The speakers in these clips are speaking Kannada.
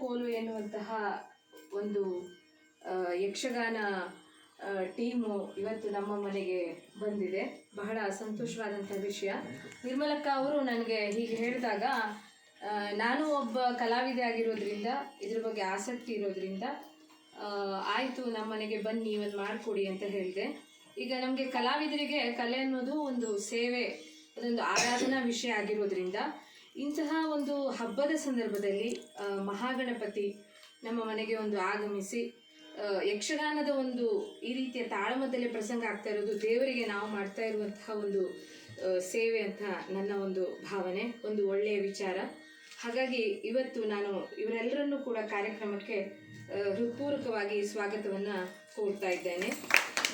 ಕೋಲು ಎನ್ನುವಂತಹ ಒಂದು ಯಕ್ಷಗಾನ ಟೀಮು ಇವತ್ತು ನಮ್ಮ ಮನೆಗೆ ಬಂದಿದೆ. ಬಹಳ ಸಂತೋಷವಾದಂಥ ವಿಷಯ. ನಿರ್ಮಲಕ್ಕ ಅವರು ನನಗೆ ಹೀಗೆ ಹೇಳಿದಾಗ ನಾನು ಒಬ್ಬ ಕಲಾವಿದೆ ಆಗಿರೋದ್ರಿಂದ, ಇದ್ರ ಬಗ್ಗೆ ಆಸಕ್ತಿ ಇರೋದ್ರಿಂದ ಆಯಿತು, ನಮ್ಮ ಮನೆಗೆ ಬನ್ನಿ ಒಂದು ಮಾಡಿಕೊಡಿ ಅಂತ ಹೇಳಿದೆ. ಈಗ ನಮಗೆ ಕಲಾವಿದರಿಗೆ ಕಲೆ ಅನ್ನೋದು ಒಂದು ಸೇವೆ, ಅದೊಂದು ಆರಾಧನಾ ವಿಷಯ ಆಗಿರೋದ್ರಿಂದ ಇಂತಹ ಒಂದು ಹಬ್ಬದ ಸಂದರ್ಭದಲ್ಲಿ ಮಹಾಗಣಪತಿ ನಮ್ಮ ಮನೆಗೆ ಒಂದು ಆಗಮಿಸಿ ಯಕ್ಷಗಾನದ ಒಂದು ಈ ರೀತಿಯ ತಾಳಮದ್ದಲೆ ಪ್ರಸಂಗ ಆಗ್ತಾ ಇರೋದು ದೇವರಿಗೆ ನಾವು ಮಾಡ್ತಾ ಇರುವಂತಹ ಒಂದು ಸೇವೆ ಅಂತ ನನ್ನ ಒಂದು ಭಾವನೆ, ಒಂದು ಒಳ್ಳೆಯ ವಿಚಾರ. ಹಾಗಾಗಿ ಇವತ್ತು ನಾನು ಇವರೆಲ್ಲರನ್ನೂ ಕೂಡ ಕಾರ್ಯಕ್ರಮಕ್ಕೆ ಹೃತ್ಪೂರ್ವಕವಾಗಿ ಸ್ವಾಗತವನ್ನು ಕೋರ್ತಾ ಇದ್ದೇನೆ.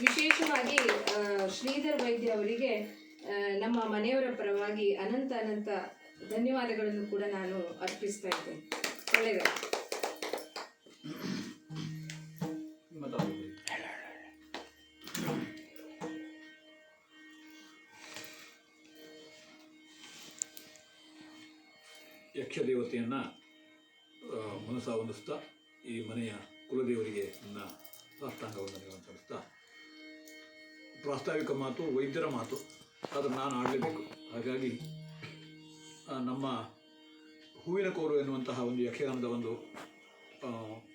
ವಿಶೇಷವಾಗಿ ಶ್ರೀಧರ್ ವೈದ್ಯ ಅವರಿಗೆ ನಮ್ಮ ಮನೆಯವರ ಪರವಾಗಿ ಅನಂತ ಅನಂತ ಧನ್ಯವಾದಗಳನ್ನು ಕೂಡ ನಾನು ಅರ್ಪಿಸ್ತಾ ಇದ್ದೇನೆ. ಒಳ್ಳೆಯದು. ಯಕ್ಷದೇವತೆಯನ್ನು ಮನಸ್ಸ ಹೊಂದಿಸ್ತಾ, ಈ ಮನೆಯ ಕುಲದೇವರಿಗೆ ನನ್ನ ಸಾಷ್ಟಾಂಗವನ್ನು ಸಲ್ಲಿಸ್ತಾ, ಪ್ರಾಸ್ತಾವಿಕ ಮಾತು, ವೈದ್ಯರ ಮಾತು, ಅದನ್ನು ನಾನು ಆಡಲೇಬೇಕು. ಹಾಗಾಗಿ ನಮ್ಮ ಹೂವಿನ ಕೋರು ಎನ್ನುವಂತಹ ಒಂದು ಯಕ್ಷಗಾನದ ಒಂದು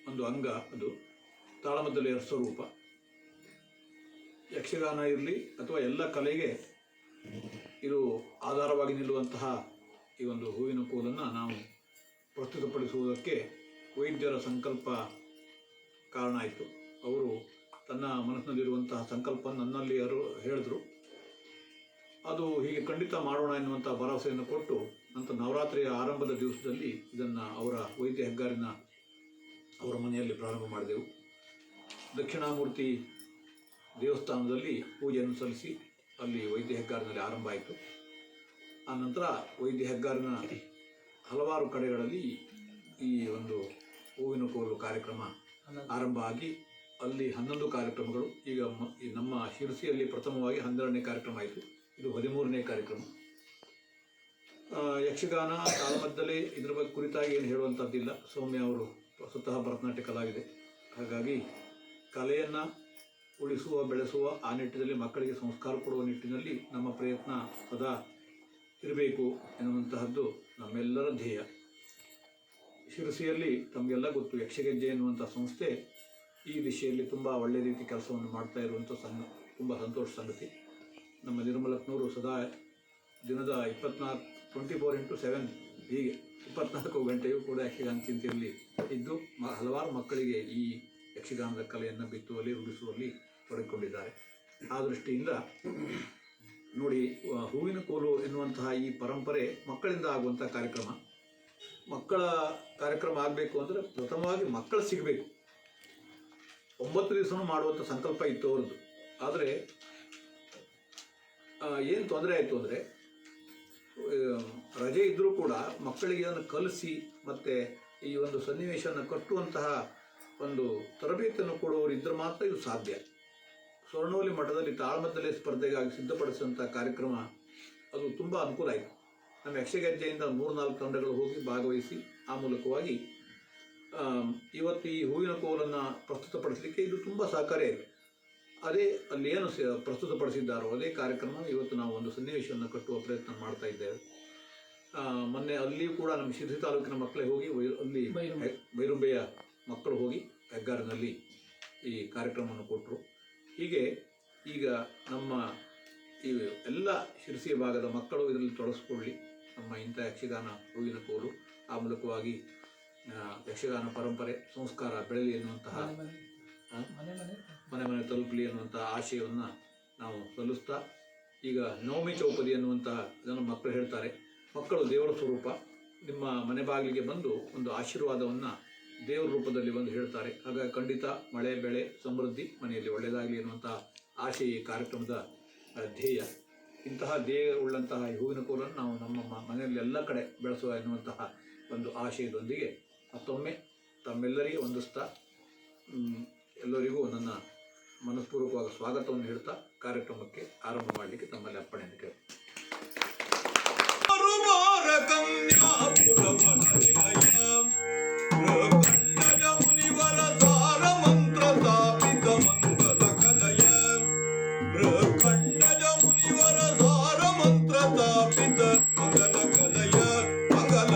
ಒಂದು ಅಂಗ ಅದು ತಾಳಮದ್ದಲೆಯ ಸ್ವರೂಪ. ಯಕ್ಷಗಾನ ಇರಲಿ ಅಥವಾ ಎಲ್ಲ ಕಲೆಗೆ ಇದು ಆಧಾರವಾಗಿ ನಿಲ್ಲುವಂತಹ ಈ ಒಂದು ಹೂವಿನ ಕೋಲನ್ನು ನಾವು ಪ್ರಸ್ತುತಪಡಿಸುವುದಕ್ಕೆ ವೈದ್ಯರ ಸಂಕಲ್ಪ ಕಾರಣ ಆಯಿತು. ಅವರು ತನ್ನ ಮನಸ್ಸಿನಲ್ಲಿರುವಂತಹ ಸಂಕಲ್ಪ ನನ್ನಲ್ಲಿ ಯಾರು ಹೇಳಿದ್ರು. ಅದು ಹೀಗೆ ಖಂಡಿತ ಮಾಡೋಣ ಎನ್ನುವಂಥ ಭರವಸೆಯನ್ನು ಕೊಟ್ಟು ನವರಾತ್ರಿಯ ಆರಂಭದ ದಿವಸದಲ್ಲಿ ಇದನ್ನು ಅವರ ವೈದ್ಯ ಹೆಗ್ಗಾರಿನ ಅವರ ಮನೆಯಲ್ಲಿ ಪ್ರಾರಂಭ ಮಾಡಿದೆವು. ದಕ್ಷಿಣಾಮೂರ್ತಿ ದೇವಸ್ಥಾನದಲ್ಲಿ ಪೂಜೆಯನ್ನು ಸಲ್ಲಿಸಿ ಅಲ್ಲಿ ವೈದ್ಯ ಹೆಗ್ಗಾರಿನಲ್ಲಿ ಆರಂಭ ಆಯಿತು. ಆ ನಂತರ ವೈದ್ಯ ಹೆಗ್ಗಾರಿನ ಹಲವಾರು ಕಡೆಗಳಲ್ಲಿ ಈ ಒಂದು ಹೂವಿನ ಕೋಲು ಕಾರ್ಯಕ್ರಮ ಆರಂಭ ಆಗಿ ಅಲ್ಲಿ ಹನ್ನೊಂದು ಕಾರ್ಯಕ್ರಮಗಳು, ಈಗ ನಮ್ಮ ಶಿರಸಿಯಲ್ಲಿ ಪ್ರಥಮವಾಗಿ ಹನ್ನೆರಡನೇ ಕಾರ್ಯಕ್ರಮ ಆಯಿತು. ಇದು ಹದಿಮೂರನೇ ಕಾರ್ಯಕ್ರಮ. ಯಕ್ಷಗಾನ ತಾಳಮದ್ದಲೆ ಇದ್ರ ಬಗ್ಗೆ ಕುರಿತಾಗಿ ಏನು ಹೇಳುವಂಥದ್ದಿಲ್ಲ ಸೌಮ್ಯ ಅವರು ಸ್ವತಃ ಭರತನಾಟ್ಯ ಕಲಾಗಿದೆ ಹಾಗಾಗಿ ಕಲೆಯನ್ನು ಉಳಿಸುವ, ಬೆಳೆಸುವ ಆ ನಿಟ್ಟಿನಲ್ಲಿ ಮಕ್ಕಳಿಗೆ ಸಂಸ್ಕಾರ ಕೊಡುವ ನಿಟ್ಟಿನಲ್ಲಿ ನಮ್ಮ ಪ್ರಯತ್ನ ಸದಾ ಇರಬೇಕು ಎನ್ನುವಂತಹದ್ದು ನಮ್ಮೆಲ್ಲರ ಧ್ಯೇಯ. ಶಿರಸಿಯಲ್ಲಿ ತಮಗೆಲ್ಲ ಗೊತ್ತು, ಯಕ್ಷಗೆಜ್ಜೆ ಎನ್ನುವಂಥ ಸಂಸ್ಥೆ ಈ ದಿಶೆಯಲ್ಲಿ ತುಂಬ ಒಳ್ಳೆಯ ರೀತಿ ಕೆಲಸವನ್ನು ಮಾಡ್ತಾ ಇರುವಂಥ ಸಣ್ಣ ತುಂಬ ಸಂತೋಷ ಸಂಗತಿ. ನಮ್ಮ ನಿರ್ಮಲಕ್ನವರು ಸದಾ ದಿನದ ಇಪ್ಪತ್ನಾಲ್ಕು ಟ್ವೆಂಟಿ ಫೋರ್ ಇಂಟು ಸೆವೆನ್ ಹೀಗೆ ಇಪ್ಪತ್ನಾಲ್ಕು ಗಂಟೆಯೂ ಕೂಡ ಯಕ್ಷಗಾನ ಚಿಂತಿರಲಿ ಇದ್ದು ಮ ಹಲವಾರು ಮಕ್ಕಳಿಗೆ ಈ ಯಕ್ಷಗಾನದ ಕಲೆಯನ್ನು ಬಿತ್ತುವಲ್ಲಿ, ರೂಢಿಸುವಲ್ಲಿ ತೊಡಗಿಕೊಂಡಿದ್ದಾರೆ ಆ ದೃಷ್ಟಿಯಿಂದ ನೋಡಿ ಹೂವಿನ ಕೋಲು ಎನ್ನುವಂತಹ ಈ ಪರಂಪರೆ ಮಕ್ಕಳಿಂದ ಆಗುವಂಥ ಕಾರ್ಯಕ್ರಮ. ಮಕ್ಕಳ ಕಾರ್ಯಕ್ರಮ ಆಗಬೇಕು ಅಂದರೆ ಪ್ರಥಮವಾಗಿ ಮಕ್ಕಳು ಸಿಗಬೇಕು. ಒಂಬತ್ತು ದಿವಸನೂ ಮಾಡುವಂಥ ಸಂಕಲ್ಪ ಇತ್ತು ಅವ್ರದ್ದು. ಆದರೆ ಏನು ತೊಂದರೆ ಆಯಿತು ಅಂದರೆ ರಜೆ ಇದ್ದರೂ ಕೂಡ ಮಕ್ಕಳಿಗೆ ಅದನ್ನು ಕಲಿಸಿ ಮತ್ತು ಈ ಒಂದು ಸನ್ನಿವೇಶವನ್ನು ಕಟ್ಟುವಂತಹ ಒಂದು ತರಬೇತಿಯನ್ನು ಕೊಡುವವರು ಇದ್ದರೆ ಮಾತ್ರ ಇದು ಸಾಧ್ಯ. ಸ್ವರ್ಣೋಲಿ ಮಠದಲ್ಲಿ ತಾಳ್ಮದಲ್ಲಿ ಸ್ಪರ್ಧೆಗಾಗಿ ಸಿದ್ಧಪಡಿಸಿದಂಥ ಕಾರ್ಯಕ್ರಮ ಅದು ತುಂಬ ಅನುಕೂಲ ಆಯಿತು. ನಮ್ಮ ಯಕ್ಷಗೆಜ್ಜೆಯಿಂದ ಮೂರು ನಾಲ್ಕು ತಂಡಗಳು ಹೋಗಿ ಭಾಗವಹಿಸಿ ಆ ಮೂಲಕವಾಗಿ ಇವತ್ತು ಈ ಹೂವಿನ ಕೋಲನ್ನು ಪ್ರಸ್ತುತಪಡಿಸಲಿಕ್ಕೆ ಇದು ತುಂಬ ಸಹಕಾರಿಯಾಯಿತು ಅದೇ ಅಲ್ಲಿ ಏನು ಸ- ಪ್ರಸ್ತುತಪಡಿಸಿದ್ದಾರೋ ಅದೇ ಕಾರ್ಯಕ್ರಮ ಇವತ್ತು ನಾವು ಒಂದು ಸನ್ನಿವೇಶವನ್ನು ಕಟ್ಟುವ ಪ್ರಯತ್ನ ಮಾಡ್ತಾ ಇದ್ದೇವೆ. ಮೊನ್ನೆ ಅಲ್ಲಿಯೂ ಕೂಡ ನಮ್ಮ ಶಿರಸಿ ತಾಲೂಕಿನ ಮಕ್ಕಳೇ ಹೋಗಿ ಅಲ್ಲಿ ಬೈರುಂಬೆಯ ಮಕ್ಕಳು ಹೋಗಿ ಹೆಗ್ಗಾರಿನಲ್ಲಿ ಈ ಕಾರ್ಯಕ್ರಮವನ್ನು ಕೊಟ್ಟರು. ಹೀಗೆ ಈಗ ನಮ್ಮ ಈ ಎಲ್ಲ ಶಿರಸಿ ಭಾಗದ ಮಕ್ಕಳು ಇದರಲ್ಲಿ ತೊಡಸ್ಕೊಳ್ಳಿ ನಮ್ಮ ಇಂಥ ಯಕ್ಷಗಾನ ಹೂವಿನ ಕೋಲು ಆ ಮೂಲಕವಾಗಿ ಯಕ್ಷಗಾನ ಪರಂಪರೆ ಸಂಸ್ಕಾರ ಬೆಳೆಯಲಿ ಎನ್ನುವಂತಹ ಮನೆ ಮನೆ ತಲುಪಲಿ ಅನ್ನುವಂತಹ ಆಶಯವನ್ನು ನಾವು ಸಲ್ಲಿಸ್ತಾ ಈಗ ನವಮಿ ಚೌಪದಿ ಅನ್ನುವಂತಹ ಇದನ್ನು ಮಕ್ಕಳು ಹೇಳ್ತಾರೆ. ಮಕ್ಕಳು ದೇವರ ಸ್ವರೂಪ. ನಿಮ್ಮ ಮನೆ ಬಾಗಿಲಿಗೆ ಬಂದು ಒಂದು ಆಶೀರ್ವಾದವನ್ನು ದೇವರ ರೂಪದಲ್ಲಿ ಬಂದು ಹೇಳ್ತಾರೆ. ಆಗ ಖಂಡಿತ ಮಳೆ, ಬೆಳೆ, ಸಮೃದ್ಧಿ ಮನೆಯಲ್ಲಿ ಒಳ್ಳೆಯದಾಗಲಿ ಅನ್ನುವಂಥ ಆಶೆ ಈ ಕಾರ್ಯಕ್ರಮದ ಧ್ಯೇಯ. ಇಂತಹ ಧ್ಯೇಯ ಉಳ್ಳಂತಹ ಈ ಹೂವಿನ ಕೋಲನ್ನು ನಾವು ನಮ್ಮ ಮನೆಯಲ್ಲಿ ಎಲ್ಲ ಕಡೆ ಬೆಳೆಸುವ ಎನ್ನುವಂತಹ ಒಂದು ಆಶಯದೊಂದಿಗೆ ಮತ್ತೊಮ್ಮೆ ತಮ್ಮೆಲ್ಲರಿಗೆ ವಂದಿಸ್ತಾ ಎಲ್ಲರಿಗೂ ನನ್ನ मनपूर्वक स्वागत कार्यक्रम के आरंभ मे तमें अपने मंत्र मंत्रता मंगल कलय मंगल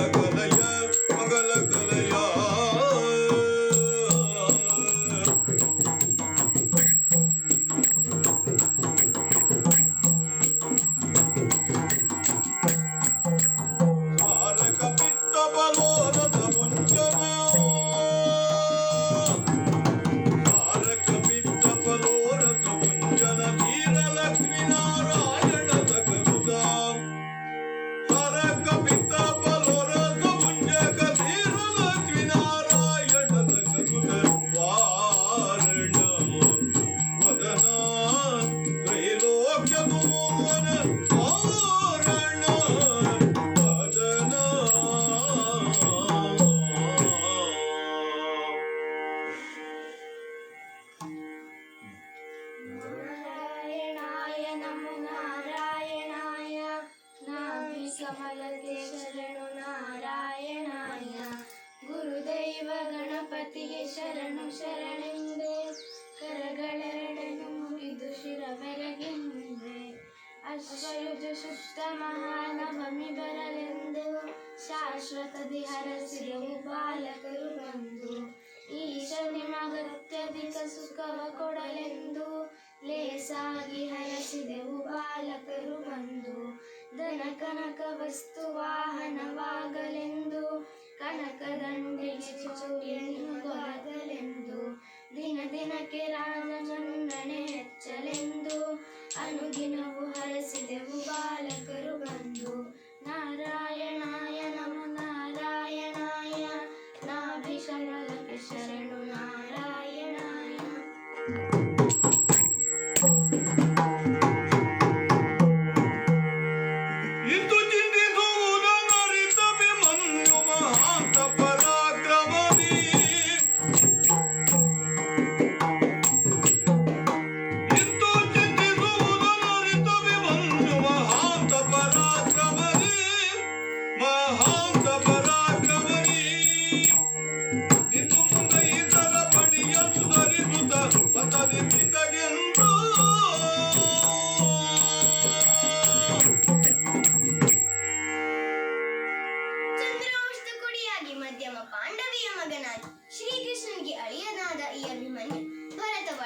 ಘನ ಕನಕ ವಸ್ತು ವಾಹನವಾಗಲೆಂದು ಕನಕ ಕನಕದಂಡಿಗೆ ಚೌರ್ಯನಿಗೊರಗಲೆಂದು ದಿನ ದಿನಕ್ಕೆ ರಾಜಮನ್ನಣೆ ಹೆಚ್ಚಲೆಂದು ಅನುದಿನವು ಹರಸಿದೆವು ಬಾಲಕರು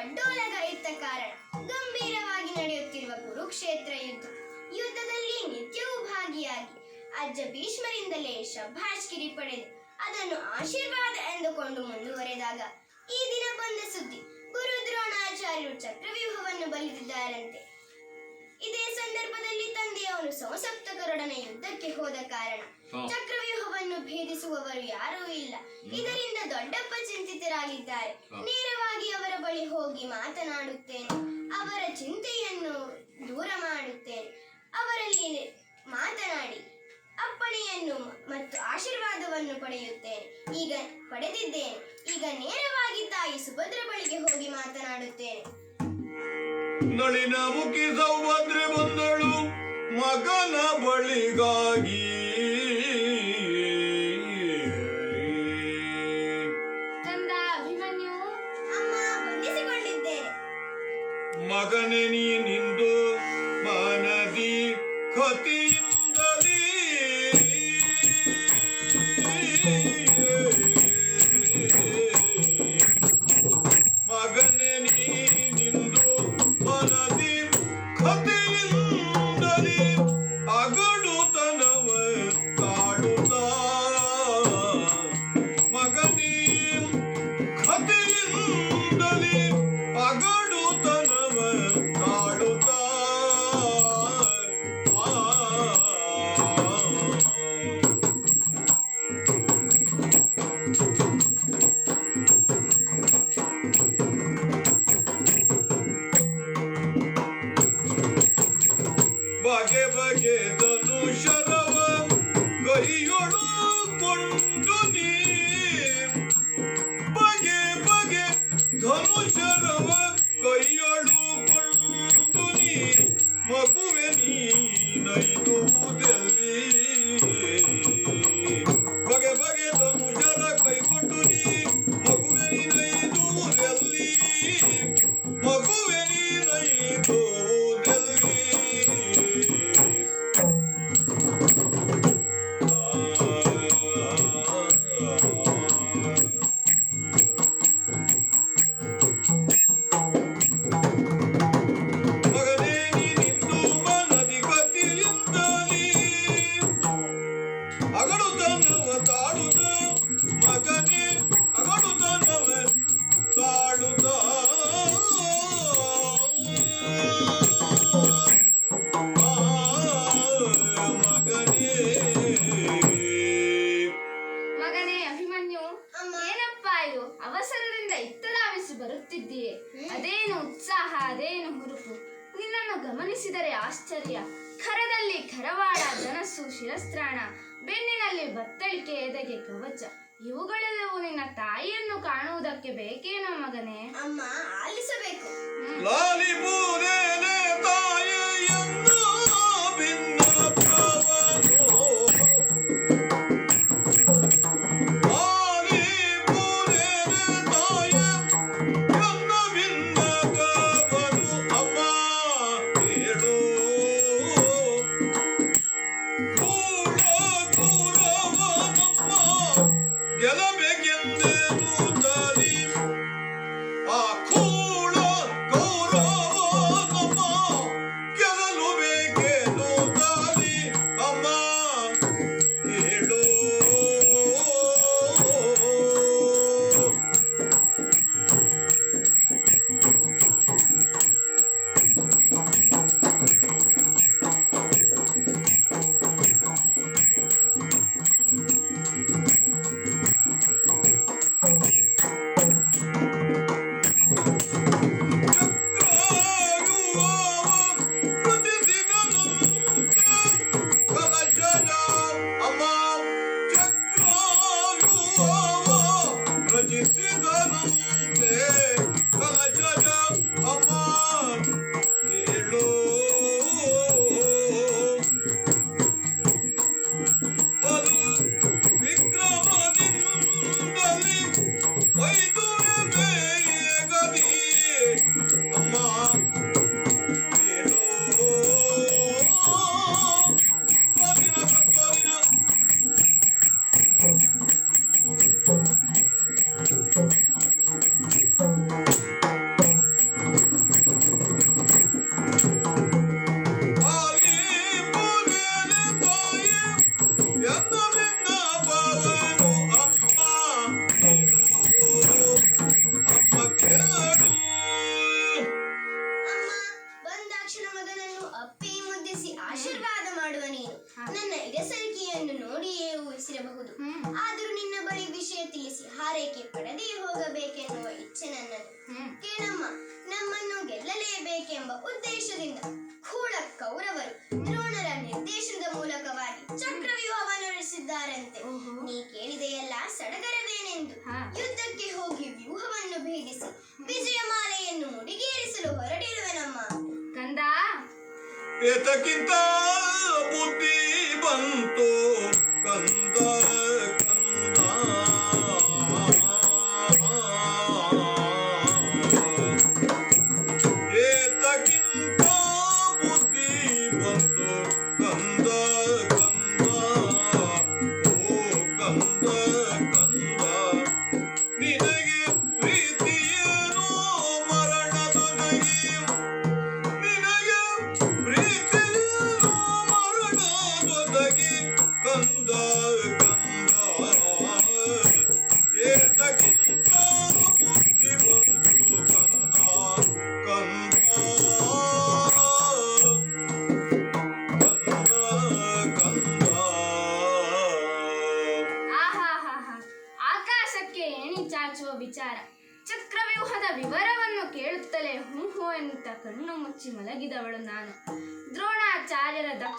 ಒಡ್ಡೋಲಗ ಇತ್ತ ಕಾರಣ ಗಂಭೀರವಾಗಿ ನಡೆಯುತ್ತಿರುವ ಕುರುಕ್ಷೇತ್ರ ಯುದ್ಧ. ಯುದ್ಧದಲ್ಲಿ ನಿತ್ಯವೂ ಭಾಗಿಯಾಗಿ ಅಜ್ಜ ಭೀಷ್ಮರಿಂದಲೇ ಶಭಾಷ್ಕಿರಿ ಪಡೆದು ಅದನ್ನು ಆಶೀರ್ವಾದ ಎಂದುಕೊಂಡು ಮುಂದುವರೆದಾಗ ಈ ದಿನ ಬಂದ ಸುದ್ದಿ ಗುರು ದ್ರೋಣಾಚಾರ್ಯರು ಚಕ್ರವ್ಯೂಹವನ್ನು ಬಲಿದಿದ್ದಾರಂತೆ ಇದೇ ಸಂದರ್ಭದಲ್ಲಿ ತಂದೆಯವನು ಸಂಸಪ್ತಕರೊಡನೆ ಯುದ್ಧಕ್ಕೆ ಹೋದ ಕಾರಣ ಚಕ್ರವ್ಯೂಹವನ್ನು ಭೇದಿಸುವವರು ಯಾರೂ ಇಲ್ಲ. ಇದರಿಂದ ದೊಡ್ಡಪ್ಪ ಚಿಂತಿತರಾಗಿದ್ದಾರೆ. ನೇರವಾಗಿ ಅವರ ಬಳಿ ಹೋಗಿ ಮಾತನಾಡುತ್ತೇನೆ. ಅವರ ಚಿಂತೆಯನ್ನು ದೂರ ಮಾಡುತ್ತೇನೆ. ಅವರಲ್ಲಿ ಮಾತನಾಡಿ ಅಪ್ಪಣೆಯನ್ನು ಮತ್ತು ಆಶೀರ್ವಾದವನ್ನು ಪಡೆಯುತ್ತೇನೆ. ಈಗ ಪಡೆದಿದ್ದೇನೆ. ಈಗ ನೇರವಾಗಿ ತಾಯಿ ಸುಭದ್ರ ಬಳಿಗೆ ಹೋಗಿ ಮಾತನಾಡುತ್ತೇನೆ. ನಳಿನ ಮುಖಿ ಸೌಭದ್ರೆ ಬಂದಳು ಮಗನ ಬಳಿಗಾಗಿ. Come here.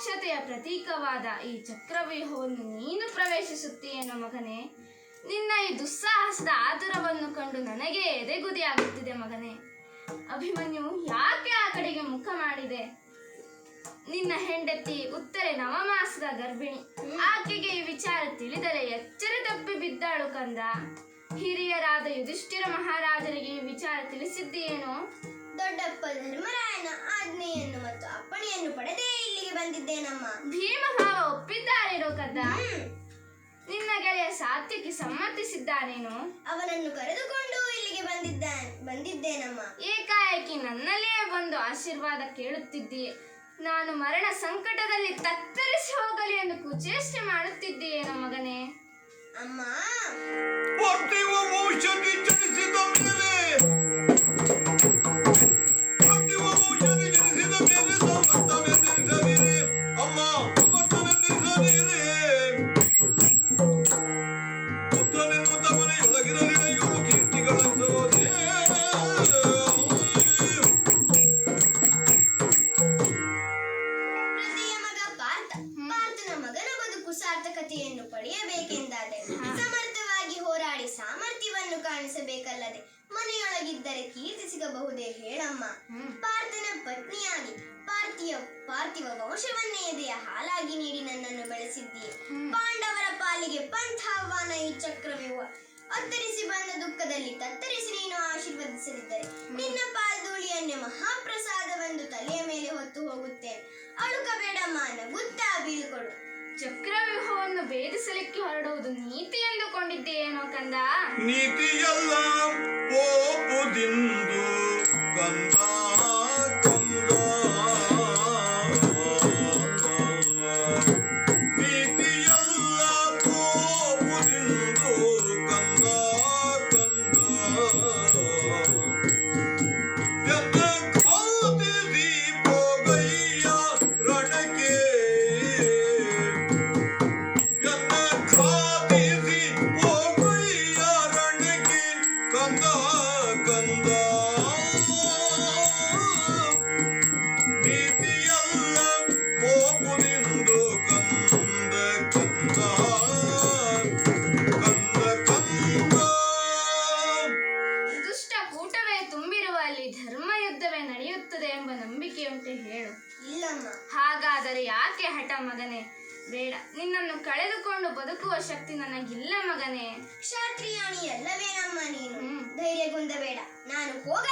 ದಕ್ಷತೆಯ ಪ್ರತೀಕವಾದ ಈ ಚಕ್ರವ್ಯೂಹವನ್ನು ನೀನು ಪ್ರವೇಶಿಸುತ್ತೀಯೇನೋ ಮಗನೇ? ನಿನ್ನ ಈ ದುಸ್ಸಾಹಸದ ಆತುರವನ್ನು ಕಂಡು ನನಗೆ ಎದೆಗುದಿಯಾಗುತ್ತಿದೆ ಮಗನೇ. ಅಭಿಮನ್ಯು ಯಾಕೆ ಆ ಕಡೆಗೆ ಮುಖ ಮಾಡಿದೆ? ನಿನ್ನ ಹೆಂಡತಿ ಉತ್ತರೆ ನವಮಾಸದ ಗರ್ಭಿಣಿ. ಆಕೆಗೆ ಈ ವಿಚಾರ ತಿಳಿದರೆ ಎಚ್ಚರ ತಪ್ಪಿ ಬಿದ್ದಾಳು ಕಂದ. ಹಿರಿಯರಾದ ಯುಧಿಷ್ಠಿರ ಮಹಾರಾಜರಿಗೆ ಈ ವಿಚಾರ ತಿಳಿಸಿದ್ದೀಯೇನೋ? ದೊಡ್ಡಪ್ಪ ಧರ್ಮರಾಯನ ಆಜ್ಞೆಯನ್ನು ಮತ್ತು ಅಪ್ಪಣೆಯನ್ನು ಪಡೆದೇ ಇಲ್ಲಿಗೆ ಬಂದಿದ್ದೇನಮ್ಮ. ಭೀಮಭಾವ ಒಪ್ಪಿದ್ದಾರೇನೋ ಕದ್ದ ಹ್ಮ್. ನಿನ್ನ ಗೆಳೆಯ ಸಾತ್ಯಕ್ಕೆ ಸಮ್ಮತಿಸಿದ್ದಾನೇನೋ? ಅವನನ್ನು ಕರೆದುಕೊಂಡು ಇಲ್ಲಿಗೆ ಬಂದಿದ್ದ ಬಂದಿದ್ದೇನಮ್ಮ. ಏಕಾಏಕಿ ನನ್ನಲ್ಲೇ ಬಂದು ಆಶೀರ್ವಾದ ಕೇಳುತ್ತಿದ್ದಿ. ನಾನು ಮರಣ ಸಂಕಟದಲ್ಲಿ ತತ್ತರಿಸಿ ಹೋಗಲಿ ಎಂದು ಕುಚೇಷ್ಟೆ ಮಾಡುತ್ತಿದ್ದೀಯೇನೋ ಮಗನೇ? ಅಮ್ಮ. ಔಷಧಿ ಚಲಿಸಿದ ಮೇಲೆ ಅತ್ತರಿಸಿ ಬಂದ ದುಃಖದಲ್ಲಿ ತತ್ತರಿಸಿ ನೀನು ಆಶೀರ್ವದಿಸಲಿದ್ದರೆ. ನಿನ್ನ ಪಾದಧೂಳಿಯನ್ನೇ ಮಹಾಪ್ರಸಾದವೆಂದು ತಲೆಯ ಮೇಲೆ ಹೊತ್ತು ಹೋಗುತ್ತೇನೆ ಅಳುಕಬೇಡಮ್ಮ ಗುತ್ತ ಬೀಳ್ಕೊಡು. ಚಕ್ರವ್ಯೂಹವನ್ನು ಭೇದಿಸಲಿಕ್ಕೆ ಹೊರಡುವುದು ನೀತಿ ಎಂದುಕೊಂಡಿದ್ದೇನೋ ಕಂದ? ನೀತಿಯಲ್ಲ ಕಂದ.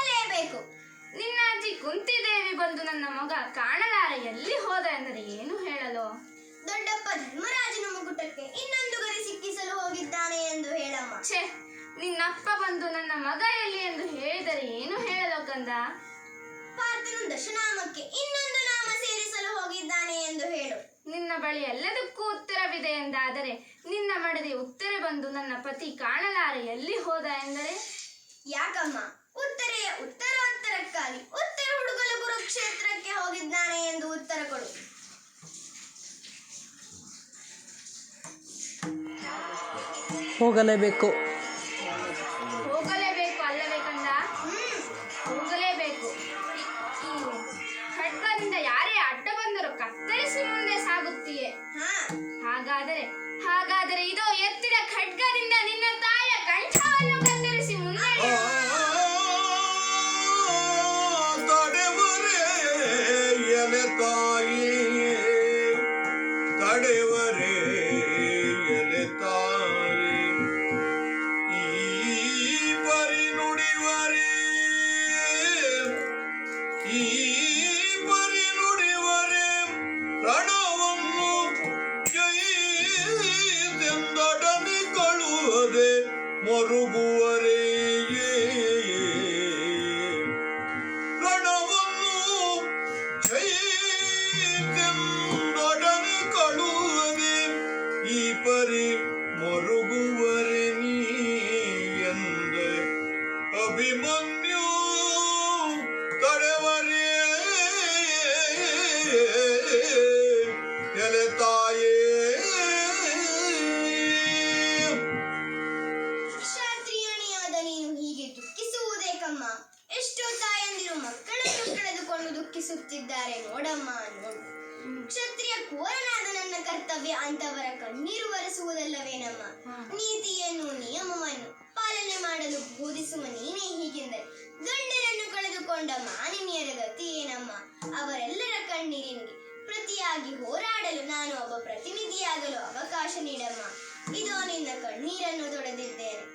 ನಾನು ಹೋಗಲೇಬೇಕು ನಿನ್ನ ಅಜ್ಜಿ ಕುಂತಿದೇವಿ ಬಂದು ನನ್ನ ಮಗ ಕಾಣಲಾರ ಎಲ್ಲಿ ಹೋದ ಎಂದರೆ ಏನು ಹೇಳಲು? ದೊಡ್ಡಪ್ಪ ಧರ್ಮರಾಜನ ಮುಗುಟಕ್ಕೆ ಇನ್ನೊಂದು ಗರಿ ಸಿಕ್ಕಿಸಲು ಹೋಗಿದ್ದಾನೆ ಎಂದು ಹೇಳಮ್ಮ. ಛೇ ನಿನ್ನಪ್ಪ ಬಂದು ನನ್ನ ಮಗ ಎಲ್ಲಿ ಎಂದು ಹೇಳಿದರೆ ಏನು ಹೇಳಲು ಕಂದ? ಪಾರ್ಥನು ದಶನಾಮಕ್ಕೆ ಇನ್ನೊಂದು ನಾಮ ಸೇರಿಸಲು ಹೋಗಿದ್ದಾನೆ ಎಂದು ಹೇಳು. ನಿನ್ನ ಬಳಿ ಎಲ್ಲದಕ್ಕೂ ಉತ್ತರವಿದೆ ಎಂದಾದರೆ ನಿನ್ನ ಮಡದಿ ಉತ್ತರ ಬಂದು ನನ್ನ ಪತಿ ಕಾಣಲಾರ ಎಲ್ಲಿ ಹೋದ ಎಂದರೆ? ಯಾಕಮ್ಮ? ಉತ್ತರೆಯ ಉತ್ತರೋತ್ತರಕ್ಕಾಗಿ ಉತ್ತರ ಹುಡುಗಲು ಕುರುಕ್ಷೇತ್ರಕ್ಕೆ ಹೋಗಿದ್ದಾನೆ ಎಂದು ಉತ್ತರ ಕೊಡು. ಹೋಗಲೇಬೇಕು. ದುಃಖಿಸುತ್ತಿದ್ದಾರೆ ನೋಡಮ್ಮ ನೋಡು. ಕ್ಷತ್ರಿಯ ಕೋರನಾದ ನನ್ನ ಕರ್ತವ್ಯ ಅಂತವರ ಕಣ್ಣೀರು ಒರೆಸುವುದಲ್ಲವೇನಮ್ಮ? ನೀತಿಯನ್ನು ನಿಯಮವನ್ನು ಪಾಲನೆ ಮಾಡಲು ಬೋಧಿಸುವ ನೀನೇ ಹೀಗೆಂದರೆ ಗಂಡನನ್ನು ಕಳೆದುಕೊಂಡ ಮಾನಿನಿಯರ ಗತಿ ಏನಮ್ಮ? ಅವರೆಲ್ಲರ ಕಣ್ಣೀರಿನಿಗೆ ಪ್ರತಿಯಾಗಿ ಹೋರಾಡಲು ನಾನು ಒಬ್ಬ ಪ್ರತಿನಿಧಿಯಾಗಲು ಅವಕಾಶ ನೀಡಮ್ಮ. ಇದು ನಿನ್ನ ಕಣ್ಣೀರನ್ನು ತೊಡೆದಿದ್ದೇನೆ.